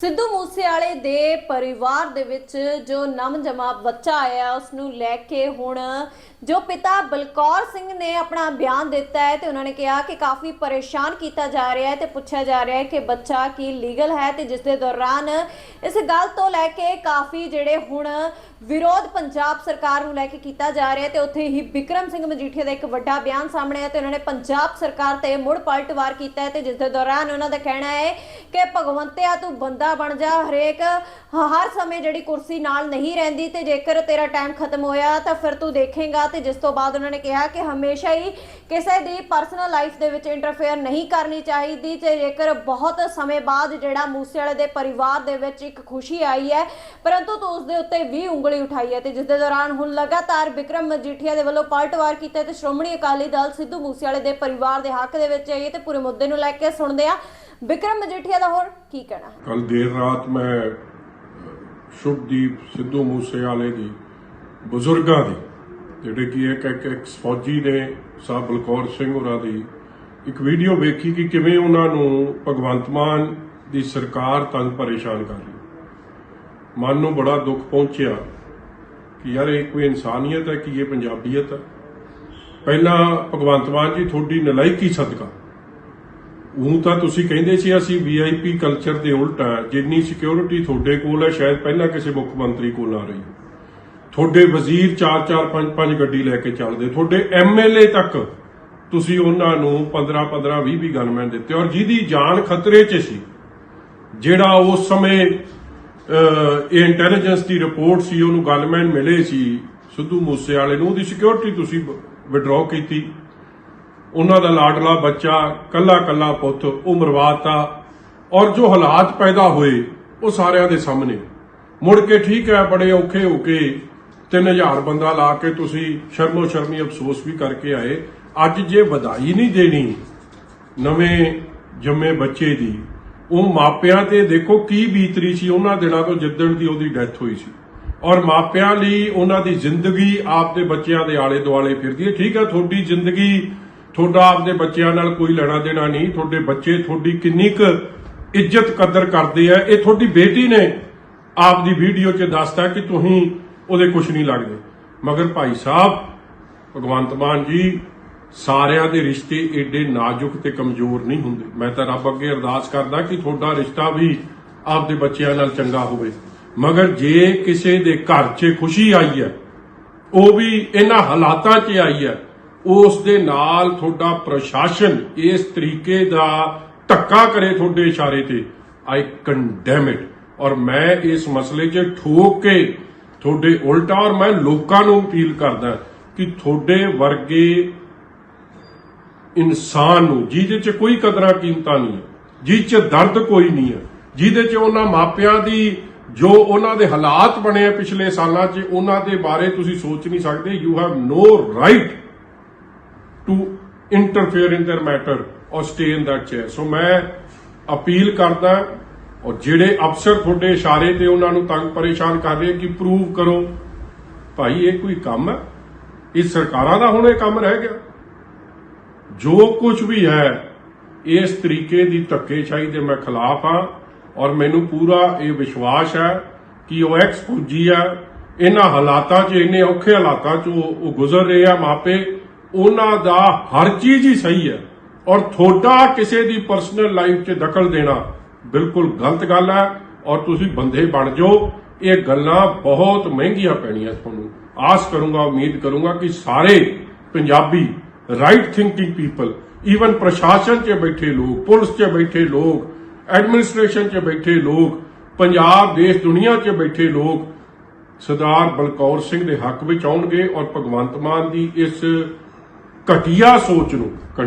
ਸਿੱਧੂ ਮੂਸੇਵਾਲੇ ਦੇ ਪਰਿਵਾਰ ਦੇ ਵਿੱਚ ਜੋ ਨਵਜਮਾ ਬੱਚਾ ਆਇਆ ਉਸ ਨੂੰ ਲੈ ਕੇ ਹੁਣ ਜੋ ਪਿਤਾ ਬਲਕੌਰ ਸਿੰਘ ਨੇ ਆਪਣਾ ਬਿਆਨ ਦਿੱਤਾ ਹੈ ਤੇ ਉਹਨਾਂ ਨੇ ਕਿਹਾ ਕਿ ਕਾਫੀ ਪਰੇਸ਼ਾਨ ਕੀਤਾ ਜਾ ਰਿਹਾ ਹੈ ਤੇ ਪੁੱਛਿਆ ਜਾ ਰਿਹਾ ਹੈ ਕਿ ਬੱਚਾ ਕੀ ਲੀਗਲ ਹੈ ਤੇ ਜਿਸ ਦੇ ਦੌਰਾਨ ਇਸ ਗੱਲ ਤੋਂ ਲੈ ਕੇ ਕਾਫੀ ਜਿਹੜੇ ਹੁਣ ਵਿਰੋਧ ਪੰਜਾਬ ਸਰਕਾਰ ਨੂੰ ਲੈ ਕੇ ਕੀਤਾ ਜਾ ਰਿਹਾ ਹੈ ਤੇ ਉੱਥੇ ਹੀ ਵਿਕਰਮ ਸਿੰਘ ਮਜੀਠੀਆ ਦਾ ਇੱਕ ਵੱਡਾ ਬਿਆਨ ਸਾਹਮਣੇ ਆਇਆ ਤੇ ਉਹਨਾਂ ਨੇ ਪੰਜਾਬ ਸਰਕਾਰ ਤੇ ਮੁੜ ਪਲਟਵਾਰ ਕੀਤਾ ਹੈ ਤੇ ਜਿਸ ਦੇ ਦੌਰਾਨ ਉਹਨਾਂ ਦਾ ਕਹਿਣਾ ਹੈ ਕਿ ਭਗਵੰਤਿਆ ਤੂੰ ਬੰਦਾ ਬਣ ਜਾ, ਹਰੇਕ ਹਰ ਸਮੇਂ ਜਿਹੜੀ ਕੁਰਸੀ ਨਾਲ ਨਹੀਂ ਰਹਿੰਦੀ ਤੇ ਜੇਕਰ ਤੇਰਾ ਟਾਈਮ ਖਤਮ ਹੋਇਆ ਤਾਂ ਫਿਰ ਤੂੰ ਦੇਖੇਗਾ ਤੇ ਜਿਸ ਤੋਂ ਬਾਅਦ ਉਹਨਾਂ ਨੇ ਕਿਹਾ ਕਿ ਹਮੇਸ਼ਾ ਹੀ ਕਿਸੇ ਦੀ ਪਰਸਨਲ ਲਾਈਫ ਦੇ ਵਿੱਚ ਇੰਟਰਫੇਅਰ ਨਹੀਂ ਕਰਨੀ ਚਾਹੀਦੀ ਤੇ ਜੇਕਰ ਬਹੁਤ ਸਮੇਂ ਬਾਅਦ ਜਿਹੜਾ ਮੂਸੇਵਾਲੇ ਦੇ ਪਰਿਵਾਰ ਦੇ ਵਿੱਚ ਇੱਕ ਖੁਸ਼ੀ ਆਈ ਹੈ, ਪਰੰਤੂ ਤੂੰ ਉਸ ਦੇ ਉੱਤੇ ਵੀ ਉਂਗਲੀ ਉਠਾਈ ਹੈ ਤੇ ਜਿਸ ਦੇ ਦੌਰਾਨ ਹੁਣ ਲਗਾਤਾਰ ਵਿਕਰਮ ਮਜੀਠੀਆ ਦੇ ਵੱਲੋਂ ਪਲਟਵਾਰ ਕੀਤਾ ਤੇ ਸ਼੍ਰੋਮਣੀ ਅਕਾਲੀ ਦਲ ਸਿੱਧੂ ਮੂਸੇਵਾਲੇ ਦੇ ਪਰਿਵਾਰ ਦੇ ਹੱਕ ਦੇ ਵਿੱਚ ਆਈ ਤੇ ਪੂਰੇ ਮੁੱਦੇ ਨੂੰ ਲੈ ਕੇ ਸੁਣਦੇ ਆ ਵਿਕਰਮ ਮਜੀਠੀਆ ਦਾ ਹੋਰ ਕੀ ਕਹਿਣਾ ਕੱਲ ਦੇਰ ਰਾਤ ਮੈਂ ਸ਼ੁਭਦੀਪ ਸਿੱਧੂ ਮੂਸੇਵਾਲੇ ਦੀ, ਬਜ਼ੁਰਗਾਂ ਦੀ, ਜਿਹੜੇ ਕਿ ਇੱਕ ਇੱਕ ਇੱਕ ਫੌਜੀ ਨੇ ਸਾਹਿਬ ਬਲਕੌਰ ਸਿੰਘ ਹੋਰਾਂ ਦੀ, ਇੱਕ ਵੀਡੀਓ ਵੇਖੀ ਕਿ ਕਿਵੇਂ ਉਹਨਾਂ ਨੂੰ ਭਗਵੰਤ ਮਾਨ ਦੀ ਸਰਕਾਰ ਤੰਗ ਪਰੇਸ਼ਾਨ ਕਰ ਰਹੀ ਮਨ ਨੂੰ ਬੜਾ ਦੁੱਖ ਪਹੁੰਚਿਆ ਕਿ ਯਾਰ ਇਹ ਕੋਈ ਇਨਸਾਨੀਅਤ ਹੈ ਕਿ ਇਹ ਪੰਜਾਬੀਅਤ ਹੈ? ਪਹਿਲਾਂ ਭਗਵੰਤ ਮਾਨ ਜੀ, ਤੁਹਾਡੀ ਨਲਾਇਕੀ ਸਦਕਾ। ਉਹ ਤਾਂ ਤੁਸੀਂ ਕਹਿੰਦੇ ਸੀ, ਅਸੀਂ ਵੀਆਈਪੀ ਕਲਚਰ ਦੇ ਉਲਟ ਆ ਜਿੰਨੀ ਸਿਕਿਉਰਿਟੀ ਤੁਹਾਡੇ ਕੋਲ ਹੈ, ਸ਼ਾਇਦ ਪਹਿਲਾਂ ਕਿਸੇ ਮੁੱਖ ਮੰਤਰੀ ਕੋਲ ਨਾ ਰਹੀ। ਤੁਹਾਡੇ ਵਜ਼ੀਰ 4-4 5-5 ਗੱਡੀ ਲੈ ਕੇ ਚੱਲਦੇ। ਤੁਹਾਡੇ ਐਮਐਲਏ ਤੱਕ ਤੁਸੀਂ ਉਹਨਾਂ ਨੂੰ 15-15 20-20 ਗਨਮੈਨ ਦਿੱਤੇ। ਔਰ ਜਿਹਦੀ ਜਾਨ ਖਤਰੇ 'ਚ ਸੀ, ਜਿਹੜਾ ਉਸ ਸਮੇਂ ਇਹ ਇੰਟੈਲੀਜੈਂਸ ਦੀ ਰਿਪੋਰਟ ਸੀ, ਉਹਨੂੰ ਗਨਮੈਨ ਮਿਲੇ ਸੀ, ਸਿੱਧੂ ਮੂਸੇਵਾਲੇ ਨੂੰ, ਉਹਦੀ ਸਿਕਿਉਰਿਟੀ ਤੁਸੀਂ ਵਿਡਰਾਅ ਕੀਤੀ। ਉਹਨਾਂ ਦਾ ਲਾਡਲਾ ਬੱਚਾ, ਕੱਲਾ ਕੱਲਾ ਪੁੱਤ, ਉਹ ਮਰਵਾਤਾ, ਔਰ ਜੋ ਹਾਲਾਤ ਪੈਦਾ ਹੋਏ, ਉਹ ਸਾਰਿਆਂ ਦੇ ਸਾਹਮਣੇ। ਮੁੜ ਕੇ ਠੀਕ ਹੈ, ਬੜੇ ਔਖੇ ਹੋ ਕੇ 3000 ਬੰਦਾ ਲਾ ਕੇ ਤੁਸੀਂ ਸ਼ਰਮੋ ਸ਼ਰਮੀ ਅਫਸੋਸ ਵੀ ਕਰਕੇ ਆਏ। ਅੱਜ ਜੇ ਵਧਾਈ ਨਹੀਂ ਦੇਣੀ ਨਵੇਂ ਜੰਮੇ ਬੱਚੇ ਦੀ ਉਹ ਮਾਪਿਆਂ ਤੇ ਦੇਖੋ ਕੀ ਬੀਤਰੀ ਸੀ, ਉਹਨਾਂ ਦਿਨਾਂ ਤੋਂ ਜਿੱਦਣ ਦੀ ਉਹਦੀ ਡੈਥ ਹੋਈ ਸੀ। ਔਰ ਮਾਪਿਆਂ ਲਈ ਉਹਨਾਂ ਦੀ ਜ਼ਿੰਦਗੀ ਆਪਦੇ ਬੱਚਿਆਂ ਦੇ ਆਲੇ ਦੁਆਲੇ ਫਿਰਦੀ ਹੈ। ਠੀਕ ਹੈ, ਤੁਹਾਡੀ ਜ਼ਿੰਦਗੀ, ਤੁਹਾਡਾ ਆਪਦੇ ਬੱਚਿਆਂ ਨਾਲ ਕੋਈ ਲੈਣਾ ਦੇਣਾ ਨਹੀਂ, ਤੁਹਾਡੇ ਬੱਚੇ ਤੁਹਾਡੀ ਕਿੰਨੀ ਕੁ ਇੱਜ਼ਤ ਕਦਰ ਕਰਦੇ ਆ। ਇਹ ਤੁਹਾਡੀ ਬੇਟੀ ਨੇ ਆਪਦੀ ਵੀਡੀਓ 'ਚ ਦੱਸਤਾ ਕਿ ਤੁਸੀਂ ਉਹਦੇ ਕੁਝ ਨਹੀਂ ਲੱਗਦੇ। ਮਗਰ ਭਾਈ ਸਾਹਿਬ, ਭਗਵੰਤ ਮਾਨ ਜੀ ਸਾਰਿਆਂ ਦੇ ਰਿਸ਼ਤੇ ਏਡੇ ਨਾਜ਼ੁਕ ਤੇ ਕਮਜ਼ੋਰ ਨਹੀਂ ਹੁੰਦੇ। ਮੈਂ ਤਾਂ ਰੱਬ ਅੱਗੇ ਅਰਦਾਸ ਕਰਦਾ ਕਿ ਤੁਹਾਡਾ ਰਿਸ਼ਤਾ ਵੀ ਆਪਦੇ ਬੱਚਿਆਂ ਨਾਲ ਚੰਗਾ ਹੋਵੇ। ਮਗਰ ਜੇ ਕਿਸੇ ਦੇ ਘਰ 'ਚ ਖੁਸ਼ੀ ਆਈ ਹੈ, ਉਹ ਵੀ ਇਹਨਾਂ ਹਾਲਾਤਾਂ 'ਚ ਆਈ ਹੈ, ਉਸ ਦੇ ਨਾਲ ਤੁਹਾਡਾ ਪ੍ਰਸ਼ਾਸਨ ਇਸ ਤਰੀਕੇ ਦਾ ਧੱਕਾ ਕਰੇ ਤੁਹਾਡੇ ਇਸ਼ਾਰੇ ਤੇ ਆਈ ਕੰਡੈਮ ਇਟ ਔਰ ਮੈਂ ਇਸ ਮਸਲੇ 'ਚ ਠੋਕ ਕੇ ਤੁਹਾਡੇ ਉਲਟਾ ਔਰ ਮੈਂ ਲੋਕਾਂ ਨੂੰ ਅਪੀਲ ਕਰਦਾ ਕਿ ਤੁਹਾਡੇ ਵਰਗੇ ਇਨਸਾਨ ਨੂੰ, ਜਿਹਦੇ 'ਚ ਕੋਈ ਕਦਰਾਂ ਕੀਮਤਾਂ ਨਹੀਂ ਹੈ, ਜਿਹਦੇ 'ਚ ਦਰਦ ਕੋਈ ਨਹੀਂ ਹੈ, ਜਿਹਦੇ 'ਚ ਉਹਨਾਂ ਮਾਪਿਆਂ ਦੀ ਜੋ ਉਹਨਾਂ ਦੇ ਹਾਲਾਤ ਬਣੇ ਆ ਪਿਛਲੇ ਸਾਲਾਂ 'ਚ, ਉਹਨਾਂ ਦੇ ਬਾਰੇ ਤੁਸੀਂ ਸੋਚ ਨਹੀਂ ਸਕਦੇ। You have no right to interfere in their matter ਔਰ stay in that chair so ਮੈਂ ਅਪੀਲ ਕਰਦਾ ਔਰ ਜਿਹੜੇ ਅਫਸਰ ਤੁਹਾਡੇ ਇਸ਼ਾਰੇ ਤੇ ਉਹਨਾਂ ਨੂੰ ਤੰਗ ਪਰੇਸ਼ਾਨ ਕਰ ਰਹੇ ਕਿ ਪ੍ਰੂਵ ਕਰੋ, ਭਾਈ ਇਹ ਕੋਈ ਕੰਮ ਹੈ? ਇਹ ਸਰਕਾਰਾਂ ਦਾ ਹੁਣ ਇਹ ਕੰਮ ਰਹਿ ਗਿਆ। ਜੋ ਕੁਝ ਵੀ ਹੈ, ਇਸ ਤਰੀਕੇ ਦੀ ਧੱਕੇਸ਼ਾਹੀ ਦੇ ਮੈਂ ਖਿਲਾਫ ਹਾਂ ਔਰ ਮੈਨੂੰ ਪੂਰਾ ਇਹ ਵਿਸ਼ਵਾਸ ਹੈ ਕਿ ਉਹ ਐਕਸ ਫੌਜੀ ਆ। ਇਹਨਾਂ ਹਾਲਾਤਾਂ 'ਚ, ਇੰਨੇ ਔਖੇ ਹਾਲਾਤਾਂ 'ਚ ਉਹ ਗੁਜ਼ਰ ਰਹੇ ਆ ਮਾਪੇ। ਉਹਨਾਂ ਦਾ ਹਰ ਚੀਜ਼ ਹੀ ਸਹੀ ਹੈ ਔਰ ਤੁਹਾਡਾ ਕਿਸੇ ਦੀ ਪਰਸਨਲ ਲਾਈਫ 'ਚ ਦਖਲ ਦੇਣਾ ਬਿਲਕੁਲ ਗਲਤ ਗੱਲ ਹੈ ਔਰ ਤੁਸੀਂ ਬੰਦੇ ਬਣ ਜਾਓ। ਇਹ ਗੱਲਾਂ ਬਹੁਤ ਮਹਿੰਗੀਆਂ ਪੈਣੀਆਂ ਤੁਹਾਨੂੰ। ਆਸ ਕਰੂੰਗਾ, ਉਮੀਦ ਕਰੂੰਗਾ ਕਿ ਸਾਰੇ Punjabi right thinking people even ਪ੍ਰਸ਼ਾਸਨ 'ਚ ਬੈਠੇ ਲੋਕ ਪੁਲਿਸ 'ਚ ਬੈਠੇ ਲੋਕ ਐਡਮਿਨਿਸਟ੍ਰੇਸ਼ਨ 'ਚ ਬੈਠੇ ਲੋਕ ਪੰਜਾਬ ਦੇਸ਼ ਦੁਨੀਆ 'ਚ ਬੈਠੇ ਲੋਕ ਸਰਦਾਰ ਬਲਕੌਰ ਸਿੰਘ ਦੇ ਹੱਕ ਵਿੱਚ ਆਉਣਗੇ ਔਰ ਭਗਵੰਤ ਮਾਨ ਦੀ ਇਸ ਘਟੀਆ ਸੋਚ ਨੂੰ